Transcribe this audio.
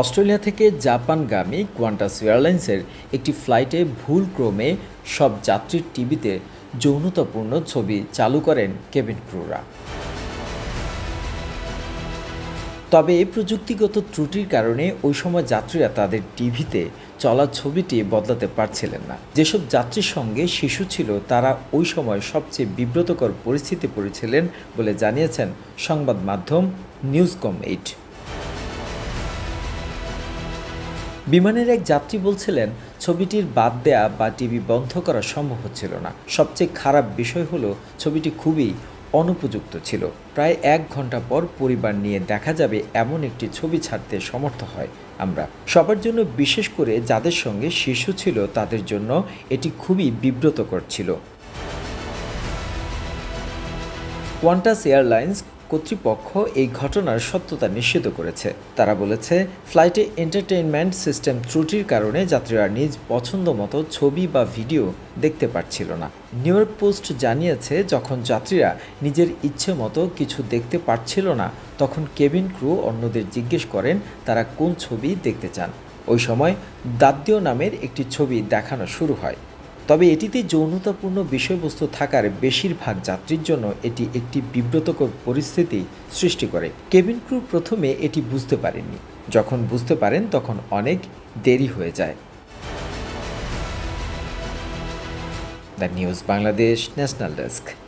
Australia থেকে জাপানগামী Qantas এয়ারলাইন্সের একটি ফ্লাইটে ভুলক্রমে সব যাত্রীর টিভিতে যৌনতাপূর্ণ ছবি চালু করেন কেবিন ক্রুরা। তবে এই প্রযুক্তিগত ত্রুটির কারণে ওই সময় যাত্রীরা তাদের টিভিতে চলা ছবিটি বদলাতে পারছিলেন না। যেসব যাত্রীর সঙ্গে শিশু ছিল, তারা ওই সময় সবচেয়ে বিব্রতকর পরিস্থিতি পড়েছিলেন বলে জানিয়েছেন সংবাদ মাধ্যম নিউজকম এইট। বিমানের এক যাত্রী বলছিলেন, ছবিটির বাদ দেয়া বা টিভি বন্ধ করা সম্ভব হচ্ছিল না। সবচেয়ে খারাপ বিষয় হলো, ছবিটি খুবই অনুপযুক্ত ছিল। প্রায় এক ঘণ্টা পর পরিবার নিয়ে দেখা যাবে এমন একটি ছবি ছাড়তে সমর্থ হয় আমরা। সবার জন্য বিশেষ করে যাদের সঙ্গে শিশু ছিল তাদের জন্য এটি খুবই বিব্রতকর ছিল। কোয়ান্টাস এয়ারলাইন্স কর্তৃপক্ষ এই ঘটনার সত্যতা নিশ্চিত করেছে। তারা বলেছে, ফ্লাইটে এন্টারটেইনমেন্ট সিস্টেম ত্রুটির কারণে যাত্রীরা নিজ পছন্দ মতো ছবি বা ভিডিও দেখতে পারছিল না। নিউ ইয়র্ক পোস্ট জানিয়েছে, যখন যাত্রীরা নিজের ইচ্ছে মতো কিছু দেখতে পারছিল না, তখন কেবিন ক্রু অন্যদের জিজ্ঞেস করেন, তারা কোন ছবি দেখতে চান? ওই সময় দাদ্য নামের একটি ছবি দেখানো শুরু হয়। তবে এটিতে যৌনতাপূর্ণ বিষয়বস্তু থাকার বেশিরভাগ যাত্রীর জন্য এটি একটি বিব্রতকর পরিস্থিতি সৃষ্টি করে। কেবিন ক্রু প্রথমে এটি বুঝতে পারেননি। যখন বুঝতে পারেন, তখন অনেক দেরি হয়ে যায়। The news Bangladesh national desk.